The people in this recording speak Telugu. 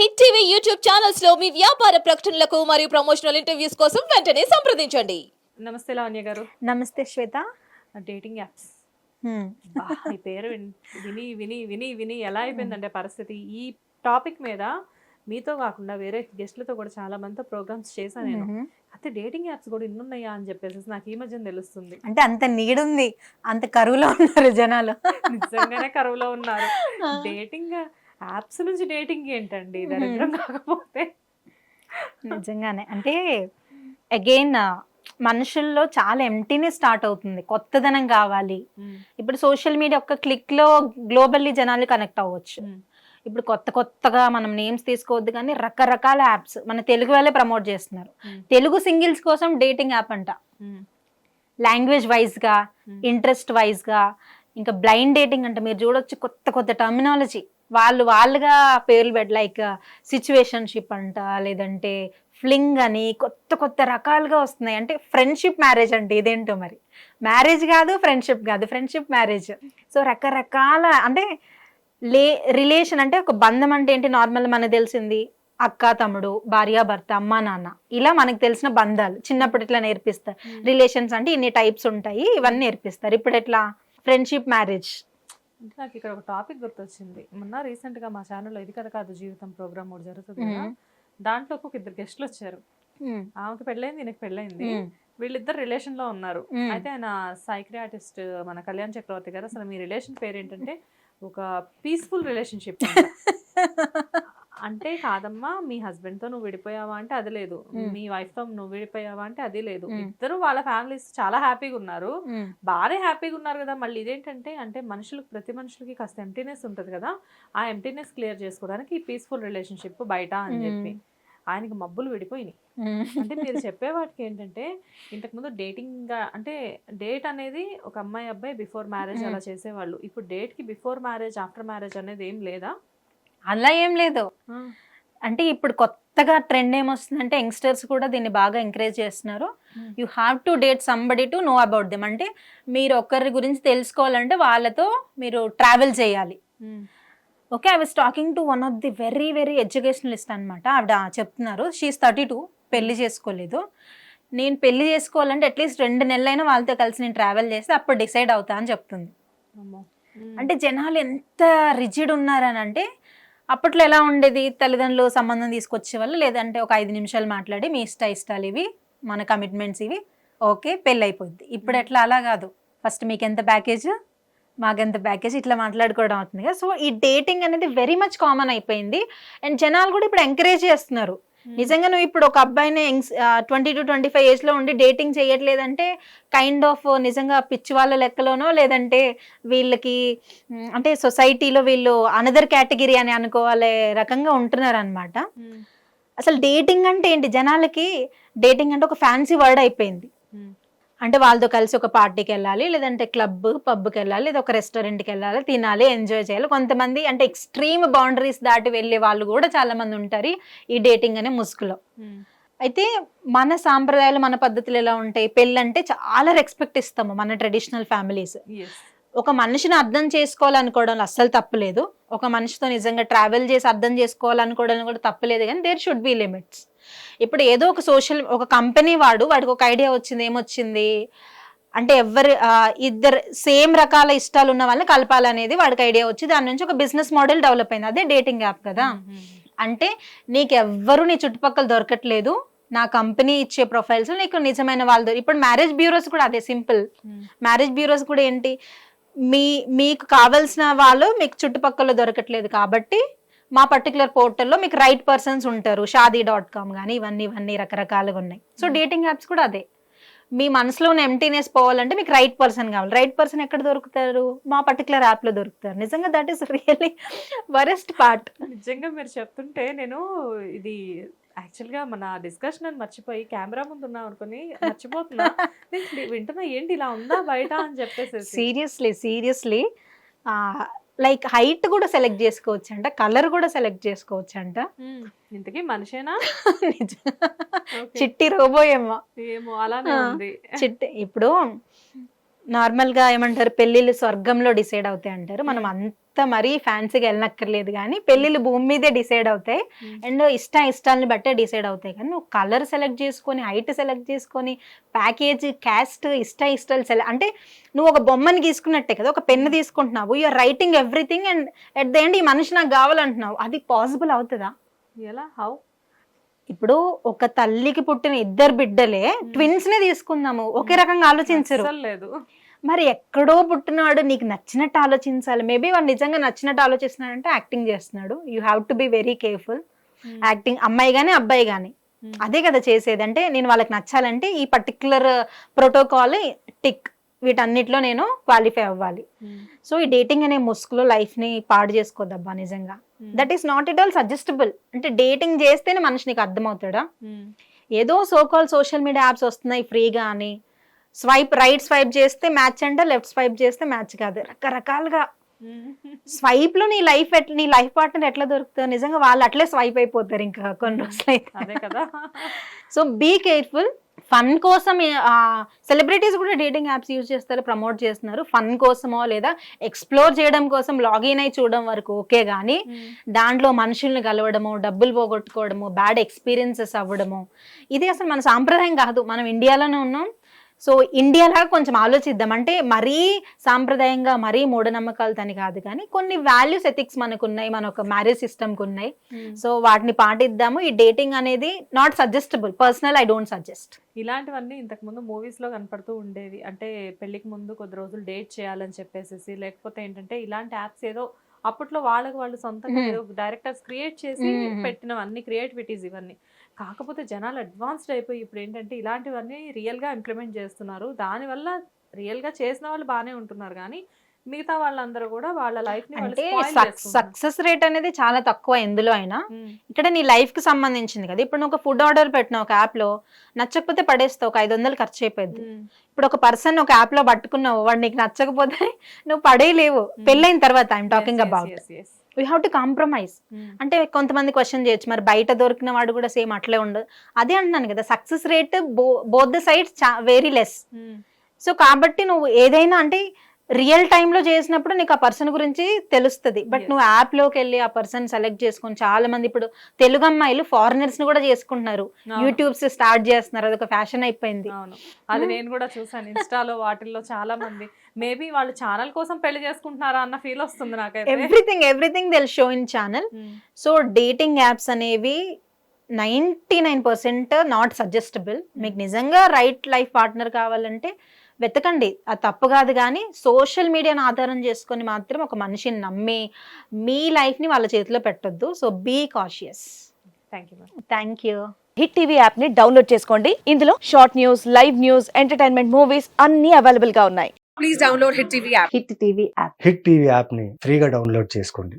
హిట్ టీవీ యూట్యూబ్ ఛానల్స్లో మీ వ్యాపార ప్రకటనలకు మరియు ప్రమోషనల్ ఇంటర్వ్యూస్ కోసం వెంటనే సంప్రదించండి. నమస్తే లావణ్య గారు. నమస్తే శ్వేత. Dating apps. హ్మ్. ఈ పేరు విన్- విని విని విని విని ఎలా అయిపోయిందంటే పరిస్థితి. ఈ టాపిక్ మీద మీతో కాకుండా వేరే గెస్ట్లతో కూడా చాలా మందితో ప్రోగ్రామ్స్ చేశాను నేను. మ్మ్. అయితే డేటింగ్ యాప్స్ కూడా ఇన్నున్నాయా అని చెప్పేసి నాకు ఈ మధ్య తెలుస్తుంది. అంటే అంత నీడుంది అంత కరువులో ఉన్నారు జనాలు. నిజంగానే కరువులో ఉన్నారు. డేటింగ్ యాప్స్ నుంచి డేటింగ్ ఏంటండి? దరిద్రం కాకపోతే. నిజంగానే. అంటే అగైన్ మనుషుల్లో చాలా ఎంటీనే స్టార్ట్ అవుతుంది. కొత్తదనం కావాలి. ఇప్పుడు సోషల్ మీడియా ఒక్క క్లిక్లో గ్లోబల్లీ జనాలు కనెక్ట్ అవ్వచ్చు. ఇప్పుడు కొత్త కొత్తగా మనం నేమ్స్ తీసుకోవద్దు కానీ రకరకాల యాప్స్ మన తెలుగు వాళ్ళే ప్రమోట్ చేస్తున్నారు. తెలుగు సింగిల్స్ కోసం డేటింగ్ యాప్ అంట. లాంగ్వేజ్ వైజ్గా. ఇంట్రెస్ట్ వైజ్గా ఇంకా బ్లైండ్ డేటింగ్ అంటే. మీరు చూడొచ్చు కొత్త కొత్త టర్మినాలజీ వాళ్ళు వాళ్ళుగా పేర్లు పెట్టి లైక్ సిచ్యువేషన్షిప్ అంట లేదంటే ఫ్లింగ్ అని కొత్త కొత్త రకాలుగా వస్తున్నాయి. అంటే ఫ్రెండ్షిప్ మ్యారేజ్ అంటే ఇదేంటో మరి? మ్యారేజ్ కాదు ఫ్రెండ్షిప్ కాదు ఫ్రెండ్షిప్ మ్యారేజ్ సో రకరకాల అంటే లే రిలేషన్ అంటే ఒక బంధం అంటే ఏంటి? నార్మల్ మనకు తెలిసింది అక్క తమ్ముడు భార్య భర్త అమ్మ నాన్న. ఇలా మనకు తెలిసిన బంధాలు. చిన్నప్పుడు ఇట్లా నేర్పిస్తారు. రిలేషన్స్ అంటే ఇన్ని టైప్స్ ఉంటాయి ఇవన్నీ నేర్పిస్తారు. ఇప్పుడు ఎట్లా? ఫ్రెండ్షిప్ మ్యారేజ్ అంటే నాకు ఇక్కడ ఒక టాపిక్ గుర్తొచ్చింది. మొన్న రీసెంట్గా మా ఛానల్లో ఇది కదా కాదు జీవితం ప్రోగ్రామ్ ఒకటి జరుగుతుంది కదా. దాంట్లో ఒక ఇద్దరు గెస్ట్లు వచ్చారు. ఆమెకి పెళ్ళైంది ఈయనకి పెళ్ళైంది. వీళ్ళిద్దరు రిలేషన్లో ఉన్నారు. అయితే ఆయన సైక్రియాటిస్ట్ మన కళ్యాణ్ చక్రవర్తి గారు అసలు మీ రిలేషన్ పేరు ఏంటంటే ఒక పీస్ఫుల్ రిలేషన్షిప్ అంటే కాదమ్మా మీ హస్బెండ్తో నువ్వు విడిపోయావా అంటే అది లేదు. మీ వైఫ్తో నువ్వు విడిపోయావా అంటే అది లేదు. ఇద్దరు వాళ్ళ ఫ్యామిలీస్ చాలా హ్యాపీగా ఉన్నారు. బాగానే హ్యాపీగా ఉన్నారు కదా. మళ్ళీ ఇదేంటంటే అంటే మనుషులకు ప్రతి మనుషులకి కాస్త ఎంటీనెస్ ఉంటుంది కదా. ఆ ఎంటీనెస్ క్లియర్ చేసుకోవడానికి ఈ పీస్ఫుల్ రిలేషన్షిప్ బయట అని చెప్పి ఆయనకి మబ్బులు విడిపోయినాయి. అంటే మీరు చెప్పే వాటికి ఏంటంటే ఇంతకుముందు డేటింగ్ అంటే డేట్ అనేది ఒక అమ్మాయి అబ్బాయి బిఫోర్ మ్యారేజ్. అలా చేసేవాళ్ళు. ఇప్పుడు డేట్కి బిఫోర్ మ్యారేజ్ ఆఫ్టర్ మ్యారేజ్ అనేది ఏం లేదా? అలా ఏం లేదు. అంటే ఇప్పుడు కొత్తగా ట్రెండ్ ఏమొస్తుందంటే యంగ్స్టర్స్ కూడా దీన్ని బాగా ఎంకరేజ్ చేస్తున్నారు. You have to date somebody to know about them. అంటే మీరు ఒకరి గురించి తెలుసుకోవాలంటే వాళ్ళతో మీరు ట్రావెల్ చేయాలి. Okay I was talking to one of the very very educationalist అనమాట ఆవిడ చెప్తున్నారు షీఈస్ థర్టీ టూ పెళ్ళి చేసుకోలేదు. నేను పెళ్ళి చేసుకోవాలంటే అట్లీస్ట్ రెండు నెలలైనా వాళ్ళతో కలిసి నేను ట్రావెల్ చేస్తే అప్పుడు డిసైడ్ అవుతా అని చెప్తుంది. అంటే జనాలు ఎంత రిజిడ్ ఉన్నారని అంటే అప్పట్లో ఎలా ఉండేది? తల్లిదండ్రులు సంబంధం తీసుకొచ్చే వాళ్ళు లేదంటే ఒక ఐదు నిమిషాలు మాట్లాడి మీ ఇష్ట ఇష్టాలు ఇవి మన కమిట్మెంట్స్ ఇవి ఓకే పెళ్ళి అయిపోద్ది ఇప్పుడు ఎట్లా అలా కాదు. ఫస్ట్ మీకు ఎంత ప్యాకేజ్ మాకెంత ప్యాకేజ్ ఇట్లా మాట్లాడుకోవడం అవుతుంది కదా. సో ఈ డేటింగ్ అనేది వెరీ మచ్ కామన్ అయిపోయింది. అండ్ జనాలు కూడా ఇప్పుడు ఎంకరేజ్ చేస్తున్నారు. నిజంగా నువ్వు ఇప్పుడు ఒక అబ్బాయిని ట్వంటీ టు ట్వంటీ ఫైవ్ ఏజ్లో ఉండి డేటింగ్ చేయట్లేదంటే కైండ్ ఆఫ్ నిజంగా పిచ్చి వాళ్ళ లెక్కలోనో లేదంటే వీళ్ళకి అంటే సొసైటీలో వీళ్ళు అనదర్ కేటగిరీ అని అనుకోవాలే రకంగా ఉంటున్నారు అనమాట అసలు డేటింగ్ అంటే ఏంటి? జనాలకి డేటింగ్ అంటే ఒక ఫ్యాన్సీ వర్డ్ అయిపోయింది. అంటే వాళ్ళతో కలిసి ఒక పార్టీకి వెళ్ళాలి లేదంటే క్లబ్ పబ్కి వెళ్ళాలి లేదా ఒక రెస్టారెంట్కి వెళ్ళాలి తినాలి ఎంజాయ్ చేయాలి. కొంతమంది అంటే ఎక్స్ట్రీమ్ బౌండరీస్ దాటి వెళ్ళే వాళ్ళు కూడా చాలా మంది ఉంటారు ఈ డేటింగ్ అనే ముసుగులో. అయితే మన సాంప్రదాయాలు మన పద్ధతులు ఎలా ఉంటాయి? పెళ్ళి అంటే చాలా రెస్పెక్ట్ ఇస్తాము మన ట్రెడిషనల్ ఫ్యామిలీస్. ఒక మనిషిని అర్థం చేసుకోవాలనుకోవడం అస్సలు తప్పులేదు ఒక మనిషితో నిజంగా ట్రావెల్ చేసి అర్థం చేసుకోవాలనుకోవడం కూడా తప్పులేదు కానీ దేర్ షుడ్ బి లిమిట్స్ ఇప్పుడు ఏదో ఒక సోషల్ ఒక కంపెనీ వాడు వాడికి ఒక ఐడియా వచ్చింది ఏమొచ్చింది? అంటే ఎవరు ఇద్దరు సేమ్ రకాల ఇష్టాలు ఉన్న వాళ్ళని కలపాలనేది వాడికి ఐడియా వచ్చి దాని నుంచి ఒక బిజినెస్ మోడల్ డెవలప్ అయింది. అదే డేటింగ్ యాప్ కదా. అంటే నీకు ఎవ్వరు నీ చుట్టుపక్కల దొరకట్లేదు. నా కంపెనీ ఇచ్చే ప్రొఫైల్స్ నీకు నిజమైన వాళ్ళు ఇప్పుడు మ్యారేజ్ బ్యూరోస్ కూడా అదే సింపుల్. మ్యారేజ్ బ్యూరోస్ కూడా ఏంటి? మీ మీకు కావాల్సిన వాళ్ళు మీకు చుట్టుపక్కల దొరకట్లేదు కాబట్టి మా పర్టికులర్ పోర్టల్లో మీకు రైట్ పర్సన్స్ ఉంటారు. షాదీ డాట్ కామ్ కానీ ఇవన్నీ ఇవన్నీ రకరకాలుగా ఉన్నాయి. So Hmm. డేటింగ్ యాప్స్ కూడా అదే. మీ మనసులో ఉన్న ఎంటీనెస్ పోవాలంటే మీకు రైట్ పర్సన్ కావాలి. రైట్ పర్సన్ ఎక్కడ దొరుకుతారు? మా పర్టికులర్ యాప్లో దొరుకుతారు. నిజంగా that is really worst part నిజంగా మీరు చెప్తుంటే నేను ఇది యాక్చువల్గా మన డిస్కషన్ అని మర్చిపోయి కెమెరా ముందు ఉన్నాం అనుకుని మర్చిపోతున్నా. నేను వింటున్నా ఏంటి ఇలా ఉందా బయట? అని చెప్పేసి సీరియస్లీ సీరియస్లీ లైక్ హైట్ కూడా సెలెక్ట్ చేసుకోవచ్చు అంట కలర్ కూడా సెలెక్ట్ చేసుకోవచ్చు అంట ఇంతకీ మనిషేనా. చిట్టి రోబో ఏమో. ఏమో అలానే. ఉంది. చిట్టి ఇప్పుడు నార్మల్గా ఏమంటారు పెళ్ళిళ్ళు స్వర్గంలో డిసైడ్ అవుతాయి అంటారు. మనం అంత మరీ ఫ్యాన్సీగా వెళ్ళనక్కర్లేదు కానీ పెళ్ళిళ్ళు భూమి మీదే డిసైడ్ అవుతాయి. అండ్ ఇష్ట ఇష్టాలని బట్టే డిసైడ్ అవుతాయి. కానీ నువ్వు కలర్ సెలెక్ట్ చేసుకొని హైట్ సెలెక్ట్ చేసుకొని ప్యాకేజ్ క్యాస్ట్ ఇష్ట ఇష్టాలు సెలెక్ట్ అంటే నువ్వు ఒక బొమ్మని గీసుకున్నట్టే కదా ఒక పెన్ను తీసుకుంటున్నావు. You're writing everything and at the end ఈ మనిషి నాకు కావాలంటున్నావు. అది పాసిబుల్ అవుతుందా? ఎలా? హౌ ఇప్పుడు ఒక తల్లికి పుట్టిన ఇద్దరు బిడ్డలే ట్విన్స్ నే తీసుకుందాము. ఒకే రకంగా ఆలోచించరు. లేదు. మరి ఎక్కడో పుట్టినవాడు నీకు నచ్చినట్టు ఆలోచించాలి. మేబీ వాడు నిజంగా నచ్చినట్టు ఆలోచిస్తున్నాడంటే యాక్టింగ్ చేస్తున్నాడు. You have to be very careful acting అమ్మాయి కానీ అబ్బాయి కానీ. అదే కదా చేసేది. అంటే నేను వాళ్ళకి నచ్చాలంటే ఈ పర్టికులర్ ప్రోటోకాల్ టిక్ వీటన్నిటిలో నేను క్వాలిఫై అవ్వాలి. సో ఈ డేటింగ్ అనే ముసుగులో లైఫ్ని పాడు చేసుకోద్దబ్బా నిజంగా. That is not it all suggestable అంటే డేటింగ్ చేస్తేనే మనిషి నీకు అర్థమవుతాడా ఏదో సోకాల్ సోషల్ మీడియా యాప్స్ వస్తున్నాయి ఫ్రీగా అని. స్వైప్ రైట్ స్వైప్ చేస్తే మ్యాచ్ అంటే లెఫ్ట్ స్వైప్ చేస్తే మ్యాచ్ కాదు. రకరకాలుగా. స్వైప్లో నీ లైఫ్ ఎట్లా నీ లైఫ్ పార్ట్నర్ ఎట్లా దొరుకుతుంది నిజంగా వాళ్ళు అట్లే స్వైప్ అయిపోతారు ఇంకా కొన్ని రోజులు అదే కదా. సో బీ కేర్ఫుల్ ఫన్ కోసం సెలబ్రిటీస్ కూడా డేటింగ్ యాప్స్ యూజ్ చేస్తారు ప్రమోట్ చేస్తున్నారు. ఫన్ కోసమో లేదా ఎక్స్ప్లోర్ చేయడం కోసం లాగిన్ అయి చూడడం వరకు ఓకే కానీ దాంట్లో మనుషుల్ని కలవడము డబ్బులు పోగొట్టుకోవడము బ్యాడ్ ఎక్స్పీరియన్సెస్ అవ్వడము ఇది అసలు మన సాంప్రదాయం కాదు. మనం ఇండియాలోనే ఉన్నాం సో ఇండియాలాగా కొంచెం ఆలోచిద్దాం. అంటే మరీ సాంప్రదాయంగా మరీ మూఢనమ్మకాలతోని కాదు కానీ కొన్ని వాల్యూస్ ఎథిక్స్ మనకు ఉన్నాయి మన ఒక మ్యారేజ్ సిస్టమ్కి ఉన్నాయి. సో వాటిని పాటిద్దాము. ఈ డేటింగ్ అనేది not suggestable personal I don't suggest ఇలాంటివన్నీ ఇంతకు ముందు మూవీస్లో కనపడుతూ ఉండేవి. అంటే పెళ్ళికి ముందు కొద్ది రోజులు డేట్ చేయాలని చెప్పేసి లేకపోతే ఏంటంటే ఇలాంటి యాప్స్ ఏదో అప్పట్లో వాళ్ళకి వాళ్ళు సొంతంగా. ఏదో డైరెక్టర్స్ క్రియేట్ చేసి. పెట్టినవన్నీ క్రియేటివిటీస్ ఇవన్నీ. కాకపోతే జనాలు అడ్వాన్స్డ్ అయిపోయి ఇప్పుడు ఏంటంటే ఇలాంటివన్నీ రియల్గా ఇంప్లిమెంట్ చేస్తున్నారు దానివల్ల రియల్గా చేసిన వాళ్ళు బాగానే ఉంటున్నారు కానీ మిగతా వాళ్ళందరూ కూడా వాళ్ళ లైఫ్ అంటే. సక్సెస్ రేట్ అనేది చాలా తక్కువ ఎందులో అయినా. ఇక్కడ నీ లైఫ్కి సంబంధించింది కదా ఇప్పుడు నువ్వు ఒక ఫుడ్ ఆర్డర్ పెట్టిన ఒక యాప్లో నచ్చకపోతే పడేస్తావు ఒక ఐదు వందలు ఖర్చు అయిపోద్ది. ఇప్పుడు ఒక పర్సన్ ఒక యాప్లో పట్టుకున్నావు వాడు నీకు నచ్చకపోతే నువ్వు పడేయలేవు పెళ్ళైన తర్వాత I'm talking about. We have to compromise. అంటే కొంతమంది క్వశ్చన్ చేయొచ్చు మరి బయట దొరికిన వాడు కూడా సేమ్ అట్లే ఉండదు అదే అంటున్నాను కదా సక్సెస్ రేట్ బో both the sides very less. So కాబట్టి నువ్వు ఏదైనా అంటే రియల్లో చేసినప్పుడు నీకు ఆ పర్సన్ గురించి తెలుస్తుంది. బట్. నువ్వు యాప్లోకి వెళ్ళి ఆ పర్సన్ సెలెక్ట్ చేసుకొని చాలా మంది ఇప్పుడు తెలుగు అమ్మాయిలు ఫారినర్స్ని కూడా చేసుకుంటున్నారు. యూట్యూబ్స్ స్టార్ట్ చేస్తున్నారు. అదొక ఫ్యాషన్ అయిపోయింది. అది నేను కూడా చూసాను ఇన్స్టాలో వాటిల్లో చాలా మంది. మేబీ వాళ్ళు ఛానల్ కోసం పెళ్ళి చేసుకుంటున్నారా అన్న ఫీల్ వస్తుంది నాకైతే. Everything everything they'll show in channel. So dating apps అనేవి ninety nine percent not suggestable మీకు నిజంగా రైట్ లైఫ్ పార్ట్నర్ కావాలంటే వెతకండి. అది తప్పు కాదు కానీ సోషల్ మీడియాను ఆధారం చేసుకొని మాత్రం ఒక మనిషిని నమ్మి మీ లైఫ్ని వాళ్ళ చేతిలో పెట్టొద్దు. So be cautious. Thank you thank you. Hit TV యాప్ని డౌన్లోడ్ చేసుకోండి. ఇందులో short news live news entertainment movies అన్ని అవైలబుల్గా ఉన్నాయి. Please download Hit TV app. Hit TV app Hit TV యాప్ని ఫ్రీగా డౌన్లోడ్ చేసుకోండి.